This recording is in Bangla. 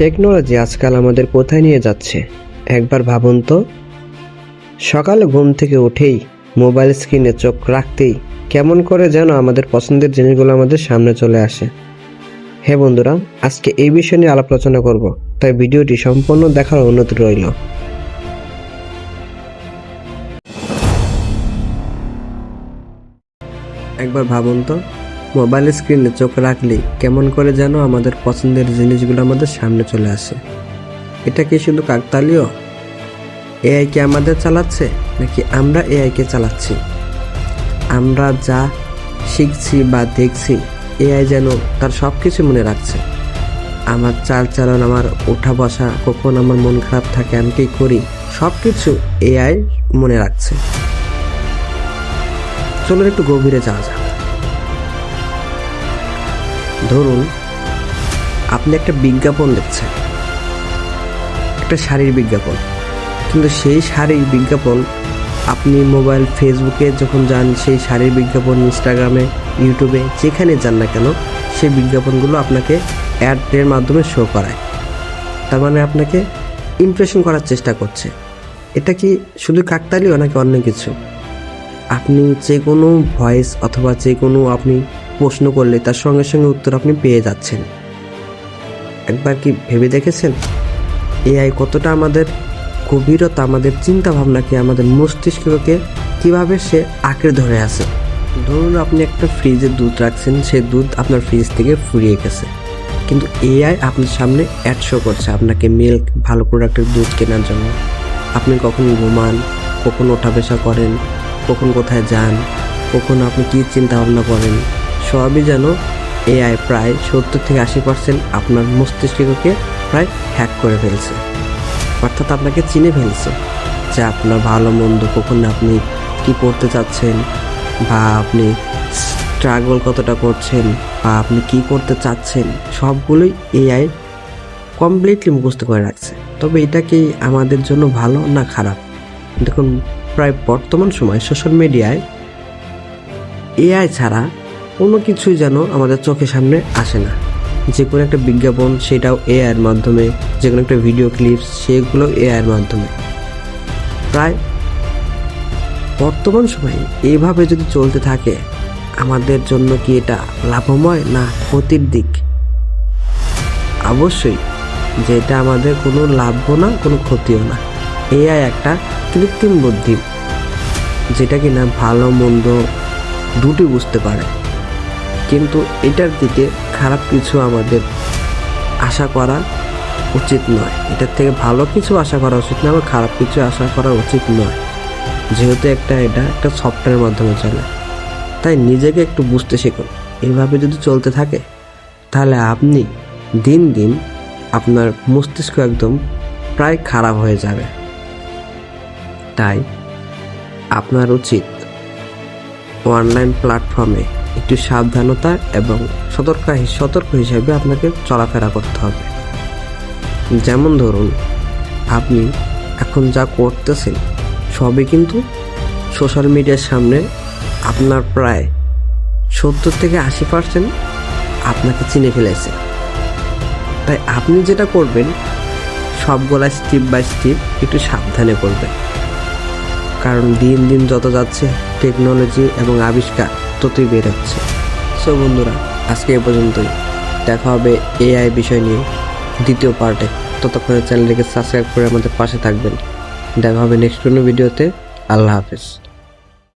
টেকনোলজি আজকাল আমাদের কোথায় নিয়ে যাচ্ছে? একবার ভাবুন তো। সকালে ঘুম থেকে উঠেই মোবাইল স্ক্রিনে চোখ রাখতেই কেমন করে যেন আমাদের পছন্দের জিনিসগুলো আমাদের সামনে চলে আসে। হে বন্ধুরা, আজকে এই বিষয় নিয়ে আলাপ আলোচনা করব, তাই ভিডিওটি সম্পূর্ণ দেখার অনুরোধ রইল। একবার ভাবুন তো মোবাইল স্ক্রিনে চোখ রাখলেই কেমন করে যেন আমাদের পছন্দের জিনিসগুলো আমাদের সামনে চলে আসে। এটা কি শুধু কাকতালীয়? এআই কি আমাদের চালাচ্ছে, নাকি আমরা এআইকে চালাচ্ছি? আমরা যা শিখছি বা দেখছি, এআই যেন তার সব কিছু মনে রাখছে। আমার চাল চালন, আমার ওঠা বসা, কখন আমার মন খারাপ থাকে, আমি কি করি সব কিছু এআই মনে রাখছে। চলুন একটু গভীরে যাওয়া যাক। ধরুন, আপনি একটা বিজ্ঞাপন দেখছেন। একটা শাড়ির বিজ্ঞাপন। কিন্তু সেই শাড়ির বিজ্ঞাপন আপনি মোবাইল, ফেসবুকে যখন যান, সেই শাড়ির বিজ্ঞাপন, ইনস্টাগ্রামে, ইউটিউবে, যেখানে যান না কেন, সেই বিজ্ঞাপনগুলো আপনাকে অ্যাডের মাধ্যমে শো করায়। তার মানে আপনাকে ইমপ্রেশন করার চেষ্টা করছে। এটা কি শুধু কাকতালীয় নাকি অন্য কিছু? আপনি যে কোনো ভয়েস অথবা যে কোনো আপনি প্রশ্ন করলে তার সঙ্গে সঙ্গে উত্তর আপনি পেয়ে যাচ্ছেন। একবার কি ভেবে দেখেছেন? এআই কতটা আমাদের গভীরতা, আমাদের চিন্তা ভাবনাকে আমাদের মস্তিষ্ককে কীভাবে সে আঁকড়ে ধরে আছে? ধরুন আপনি একটা ফ্রিজে দুধ রাখছেন সেই দুধ আপনার ফ্রিজ থেকে ফুরিয়ে গেছে। কিন্তু এআই আপনার সামনে অ্যাড শো করছে আপনাকে মিল্ক ভালো প্রোডাক্টের দুধ কেনার জন্য। আপনি কখন ঘুমান, কখন ওঠা বসা করেন কখন কোথায় যান, কখন আপনি কী চিন্তা ভাবনা করেন, সবই যেন এআই প্রায় সত্তর থেকে আশি পার্সেন্ট আপনার মস্তিষ্ককে প্রায় হ্যাক করে ফেলছে। অর্থাৎ আপনাকে চিনে ফেলছে যে আপনার ভালো, মন্দ, কখন আপনি কি করতে চাচ্ছেন বা আপনি স্ট্রাগল কতটা করছেন বা আপনি কি করতে চাচ্ছেন, সবগুলোই এআই কমপ্লিটলি মুখস্থ করে রাখছে। তবে এটা কি আমাদের জন্য ভালো না খারাপ? দেখুন প্রায় বর্তমান সময় সোশ্যাল মিডিয়ায় এআই ছাড়া কোনো কিছুই যেন আমাদের চোখের সামনে আসে না। যে কোনো একটা বিজ্ঞাপন, সেটাও এআইয়ের মাধ্যমে, যে কোনো একটা ভিডিও ক্লিপস সেগুলো এআইয়ের মাধ্যমে। প্রায় বর্তমান সময়ে এইভাবে যদি চলতে থাকে, আমাদের জন্য কি এটা লাভময় না ক্ষতির দিক? অবশ্যই যে এটা আমাদের কোনো লাভও না, কোনো ক্ষতিও না। এআই একটা কৃত্রিম বুদ্ধি, যেটা কিনা ভালো, মন্দ দুটি বুঝতে পারে। কিন্তু এটার দিকে খারাপ কিছু আমাদের আশা করা উচিত নয়। এটার থেকে ভালো কিছু আশা করা উচিত নয় বা খারাপ কিছু আশা করা উচিত নয়। যেহেতু একটা এটা একটা সফটওয়্যারের মাধ্যমে চলে। তাই নিজেকে একটু বুঝতে শিখুন। এইভাবে যদি চলতে থাকে, তাহলে আপনি দিন দিন আপনার মস্তিষ্ক একদম প্রায় খারাপ হয়ে যাবে। তাই আপনার উচিত অনলাইন প্ল্যাটফর্মে একটু সাবধানতা এবং সতর্ক সতর্ক হিসাবে আপনাকে চলাফেরা করতে হবে। যেমন ধরুন, আপনি এখন যা করতেছেন, সবই কিন্তু সোশ্যাল মিডিয়ার সামনে আপনার প্রায় সত্তর থেকে আশি পার্সেন্ট আপনাকে চিনে ফেলেছে। তাই আপনি যেটা করবেন সবগুলা স্টেপ বাই স্টেপ একটু সাবধানে করবেন। কারণ দিন দিন যত যাচ্ছে টেকনোলজি এবং আবিষ্কার ততই বেরোচ্ছে সো বন্ধুরা, আজকে এ পর্যন্তই। দেখা হবে এআই বিষয় নিয়ে দ্বিতীয় পার্টে ততক্ষণে চ্যানেলটিকে সাবস্ক্রাইব করে আমাদের পাশে থাকবেন। দেখা হবে নেক্সট কোনো ভিডিওতে আল্লাহ হাফেজ।